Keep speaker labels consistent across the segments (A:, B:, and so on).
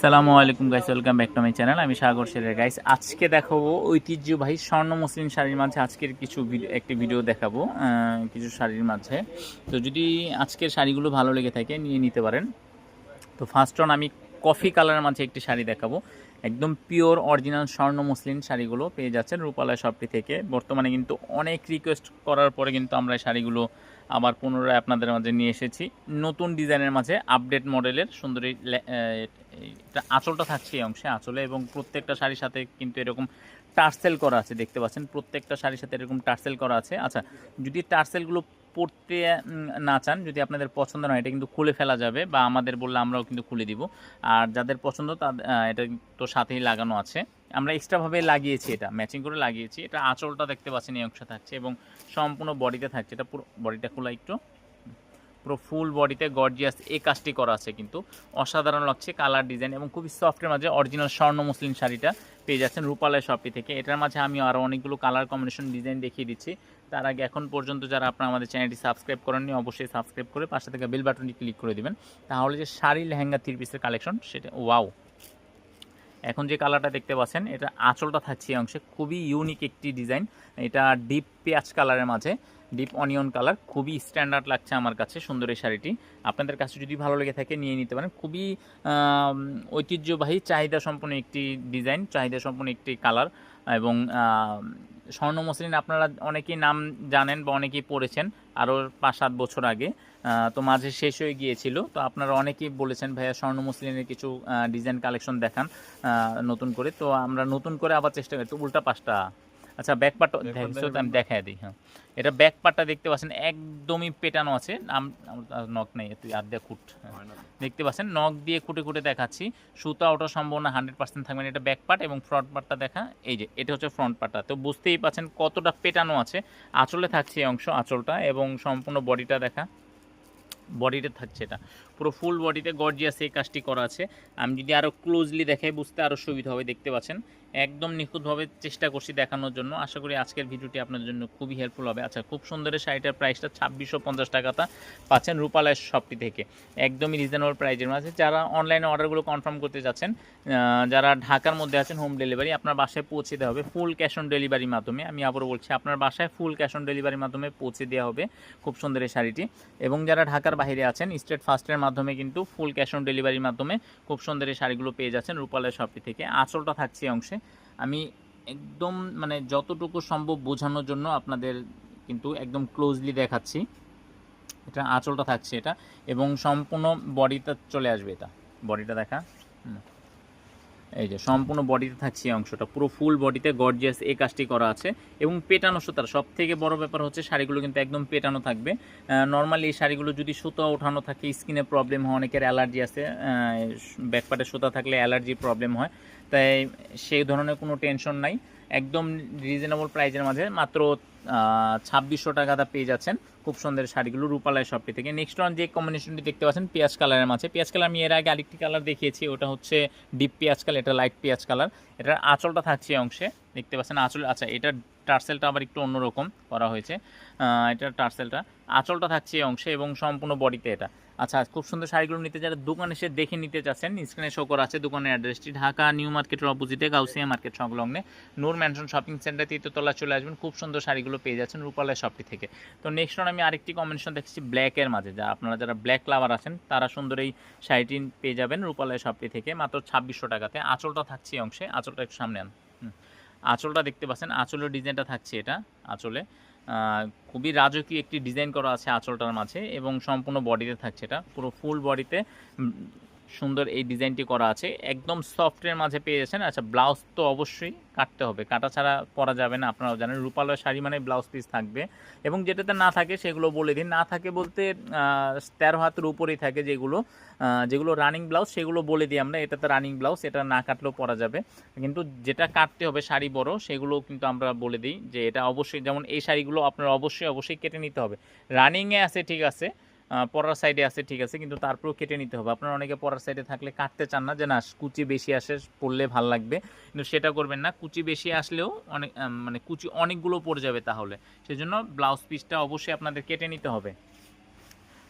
A: সালামু আলাইকুম guys welcome back to my channel আমি সাগর শেরের গাইস আজকে দেখাবো ঐতিহ্যবাহী স্বর্ণ মুসলিম শাড়ির মাঝে আজকের কিছু একটি ভিডিও দেখাবো কিছু শাড়ির মাঝে। তো যদি আজকের শাড়িগুলো ভালো লেগে থাকে, নিয়ে নিতে পারেন। তো ফার্স্ট অন আমি কফি কালারের মাঝে একটি শাড়ি দেখাবো। একদম পিওর অরিজিনাল স্বর্ণ মুসলিম শাড়িগুলো পেয়ে যাচ্ছেন রূপালয় শপটি থেকে। বর্তমানে কিন্তু অনেক রিকোয়েস্ট করার পরে কিন্তু আমরা এই শাড়িগুলো আবার পুনরায় আপনাদের মাঝে নিয়ে এসেছি। নতুন ডিজাইনের মাঝে আপডেট মডেলের সুন্দরী আঁচলটা থাকছে এই অংশে আঁচলে এবং প্রত্যেকটা শাড়ির সাথে কিন্তু এরকম টার্সেল করা আছে, দেখতে পাচ্ছেন। প্রত্যেকটা শাড়ির সাথে এরকম টার্সেল করা আছে। আচ্ছা যদি টার্সেলগুলো পড়তে না চান, যদি আপনাদের পছন্দ নয় এটা কিন্তু খুলে ফেলা যাবে বা আমাদের বললে আমরাও কিন্তু খুলে দিব। আর যাদের পছন্দ তাদের এটা তো সাথেই লাগানো আছে। আমরা এক্সট্রাভাবে লাগিয়েছি এটা ম্যাচিং করে লাগিয়েছি। এটা আঁচলটা দেখতে পাচ্ছেন, এই অংশ থাকছে এবং সম্পূর্ণ বডিতে থাকছে। এটা পুরো বডিটা খোলা একটু। পুরো ফুল বডিতে গর্জিয়াস এই কাজটি করা আছে কিন্তু। অসাধারণ লাগছে কালার ডিজাইন এবং খুবই সফটের মাঝে অরিজিনাল স্বর্ণ মুসলিম শাড়িটা পেয়ে যাচ্ছেন রূপালয় শপটি থেকে। এটার মাঝে আমি আরও অনেকগুলো কালার কম্বিনেশন ডিজাইন দেখিয়ে দিচ্ছি। তার আগে এখন পর্যন্ত যারা আপনারা আমাদের চ্যানেলটি সাবস্ক্রাইব করেননি, অবশ্যই সাবস্ক্রাইব করে পাশে থেকে বেল বাটনটি ক্লিক করে দেবেন। তাহলে যে শাড়ি লেহেঙ্গা থ্রি পিসের কালেকশন সেটা ওয়াও এখন যে কালারটা দেখতে পাচ্ছেন, এটা আঁচলটা থাকছে এই অংশে, খুবই ইউনিক একটি ডিজাইন এটা ডিপ পেঁয়াজ কালারের মাঝে ডিপ অনিয়ন কালার খুবই স্ট্যান্ডার্ড লাগছে আমার কাছে সুন্দর এই শাড়িটি। আপনাদের কাছে যদি ভালো লেগে থাকে নিয়ে নিতে পারেন। খুবই ঐতিহ্যবাহী চাহিদা সম্পন্ন একটি ডিজাইন চাহিদা সম্পন্ন একটি কালার এবং স্বর্ণ মসলিন আপনারা অনেকেই নাম জানেন বা অনেকেই পড়েছেন আরও পাঁচ সাত বছর আগে। তো মাঝে শেষ হয়ে গিয়েছিল। তো আপনারা অনেকেই বলেছেন, ভাইয়া, স্বর্ণ মুসলিনের কিছু ডিজাইন কালেকশন দেখান নতুন করে। তো আমরা নতুন করে আবার চেষ্টা করি। তো উল্টা পাশটা আচ্ছা ব্যাক পার্টটা আমি দেখাই দিই হ্যাঁ। এটা ব্যাক পার্টটা দেখতে পাচ্ছেন একদমই পেটানো আছে। আম- আর নখ নেই তুই আর দিয়ে খুঁট। হ্যাঁ। দেখতে পাচ্ছেন নখ দিয়ে খুঁটে খুঁটে দেখাচ্ছি। সুতা ওঠার সম্ভাবনা হান্ড্রেড পার্সেন্ট থাকবে। এটা ব্যাক পার্ট এবং ফ্রন্ট পার্টটা দেখা। এই যে এটা হচ্ছে ফ্রন্ট পার্টটা। তো বুঝতেই পাচ্ছেন কতটা পেটানো আছে। আঁচলে থাকছে এই অংশ আঁচলটা এবং সম্পূর্ণ বডিটা দেখা। বডিতে থাকছে এটা। পুরো ফুল বডিতে গর্জিয়াস এই কাজটি করা আছে। আমি যদি আরও ক্লোজলি দেখাই, বুঝতে আরও সুবিধা হবে, দেখতে পাচ্ছেন। একদম নিখুঁতভাবে চেষ্টা করছি দেখানোর জন্য। আশা করি আজকের ভিডিওটি আপনার জন্য খুবই হেল্পফুল হবে। আচ্ছা খুব সুন্দর এই শাড়িটার প্রাইসটা ছাব্বিশশো পঞ্চাশ টাকাটা পাচ্ছেন রূপালয় শপটি থেকে। একদমই রিজনেবল প্রাইজের মাঝে। যারা অনলাইনে অর্ডারগুলো কনফার্ম করতে যাচ্ছেন যারা ঢাকার মধ্যে আছেন হোম ডেলিভারি আপনার বাসায় পৌঁছে দেওয়া হবে ফুল ক্যাশ অন ডেলিভারির মাধ্যমে। আমি আবারও বলছি, আপনার বাসায় ফুল ক্যাশ অন ডেলিভারির মাধ্যমে পৌঁছে দেওয়া হবে খুব সুন্দর এই শাড়িটি। এবং যারা ঢাকার বাইরে আছেন। স্টেট ফার্স্টের মাধ্যমে কিন্তু ফুল ক্যাশ অন ডেলিভারির মাধ্যমে খুব সুন্দর এই শাড়িগুলো পেয়ে যাচ্ছেন রূপালয় শপটি থেকে। আঁচলটা থাকছে অংশে। আমি একদম মানে যতটুকু সম্ভব বোঝানোর জন্য আপনাদের কিন্তু একদম ক্লোজলি দেখাচ্ছি। এটা আঁচলটা থাকছে এটা এবং সম্পূর্ণ বডিটা চলে আসবে এটা। বডিটা দেখা। এই যে সম্পূর্ণ বডিতে থাকছে এই অংশটা। পুরো ফুল বডিতে গর্জিয়াস এই কাজটি করা আছে এবং পেটানো সুতার। সব থেকে বড় ব্যাপার হচ্ছে শাড়িগুলো কিন্তু একদম পেটানো থাকবে। নর্মালি এই শাড়িগুলো যদি সুতা ওঠানো থাকে স্কিনে প্রবলেম হয়, অনেকের অ্যালার্জি আছে ব্যাকপাটে সুতা থাকলে অ্যালার্জি প্রবলেম হয়। তাই সেই ধরনের কোনো টেনশন নাই। একদম রিজনেবল প্রাইজের মাঝে মাত্র ছাব্বিশশো টাকা টাকাটা পেয়ে যাচ্ছেন। খুব সুন্দর শাড়িগুলো রূপালয় শপটি থেকে। নেক্সট ওয়ান যে কম্বিনেশনটি দেখতে পাচ্ছেন, পেঁয়াজ কালারের মাঝে। পেঁয়াজ কালার আমি এর আগে আরেকটি কালার দেখিয়েছি, ওটা হচ্ছে ডিপ পেঁয়াজ কালার এটা লাইট পেঁয়াজ কালার এটার আঁচলটা থাকছে অংশে, দেখতে পাচ্ছেন আঁচল আচ্ছা এটার টার্সেলটা আবার একটু অন্যরকম করা হয়েছে। এটার টার্সেলটা। আঁচলটা থাকছে এই অংশে এবং সম্পূর্ণ বডিতে এটা। আচ্ছা খুব সুন্দর শাড়িগুলো নিতে যারা দোকানে এসে দেখে নিতে চাচ্ছেন স্ক্রিনে শো করা আছে দোকানের অ্যাড্রেসটি ঢাকা নিউ মার্কেটের অপোজিটে গাউসিয়া মার্কেট সংলগ্নে। নূর ম্যানশন শপিং সেন্টার তৃতীয়তলা চলে আসবেন। খুব সুন্দর শাড়িগুলো পেয়ে যাচ্ছেন রূপালয় শপটি থেকে। তো নেক্সট আমি আরেকটি কম্বিনেশন দেখছি ব্ল্যাকের মাঝে, যা আপনারা যারা ব্ল্যাক লাভার আছেন, তারা সুন্দর এই শাড়িটি পেয়ে যাবেন রূপালয় শপটি থেকে, মাত্র ছাব্বিশশো টাকাতে। আঁচলটা থাকছে অংশে, আঁচলটা একটু সামনে আন। আঁচলটা দেখতে পাচ্ছেন, আঁচলের ডিজাইনটা থাকছে এটা আঁচলে। খুবই রাজকীয় একটি ডিজাইন করা আছে আঁচলটার মাঝে এবং সম্পূর্ণ বডিতে থাকছে এটা, পুরো ফুল বডিতে সুন্দর এই ডিজাইনটি করা আছে। একদম সফটের মাঝে পেয়ে যাচ্ছেন। আচ্ছা ব্লাউজ তো অবশ্যই কাটতে হবে। কাটা ছাড়া পরা যাবে না। আপনারাও জানেন, রূপালয় শাড়ি মানে ব্লাউজ পিস থাকবে। এবং যেটাতে না থাকে সেগুলো বলে দিন। না থাকে বলতে তেরো হাতের উপরেই থাকে যেগুলো যেগুলো রানিং ব্লাউজ সেগুলো বলে দিই আমরা। এটাতে রানিং ব্লাউজ এটা না কাটলেও পরা যাবে। কিন্তু যেটা কাটতে হবে শাড়ি বড় সেগুলো কিন্তু আমরা বলে দিই যে এটা অবশ্যই, যেমন এই শাড়িগুলো আপনার অবশ্যই অবশ্যই কেটে নিতে হবে। রানিংয়ে আছে, ঠিক আছে। পরার সাইডে আছে, ঠিক আছে, কিন্তু তারপরেও কেটে নিতে হবে। আপনারা অনেকে পরার সাইডে থাকলে কাটতে চান না যে না, কুচি বেশি আসে পড়লে ভালো লাগবে। কিন্তু সেটা করবেন না, কুচি বেশি আসলেও অনেক মানে কুচি অনেকগুলো পড়ে যাবে তাহলে। সেজন্য ব্লাউজ পিসটা অবশ্যই আপনাদের কেটে নিতে হবে।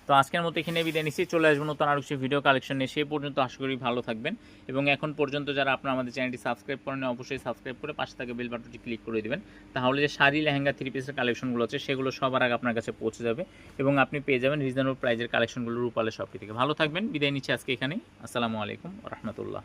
A: তো আজকের মতো এখানে বিদায় নিচ্ছি। চলে আসব নতুন আরও কিছু ভিডিও কালেকশন নিয়ে। সেই পর্যন্ত আশা করি ভালো থাকবেন। এবং এখন পর্যন্ত যারা আপনারা আমাদের চ্যানেলটি সাবস্ক্রাইব করেন অবশ্যই সাবস্ক্রাইব করে পাশে থাকা বেল বাটনটি ক্লিক করে দেবেন। তাহলে যে শাড়ি, লেহেঙ্গা থ্রি পিসের কালেকশনগুলো আছে, সেগুলো সবার আগে আপনার কাছে পৌঁছে যাবে এবং আপনি পেয়ে যাবেন রিজনেবল প্রাইজের কালেকশনগুলো রূপালে শপটি থেকে। ভালো থাকবেন। বিদায় নিচ্ছি আজকে এখানে আসসালামু আলাইকুম রহমতুল্লাহ।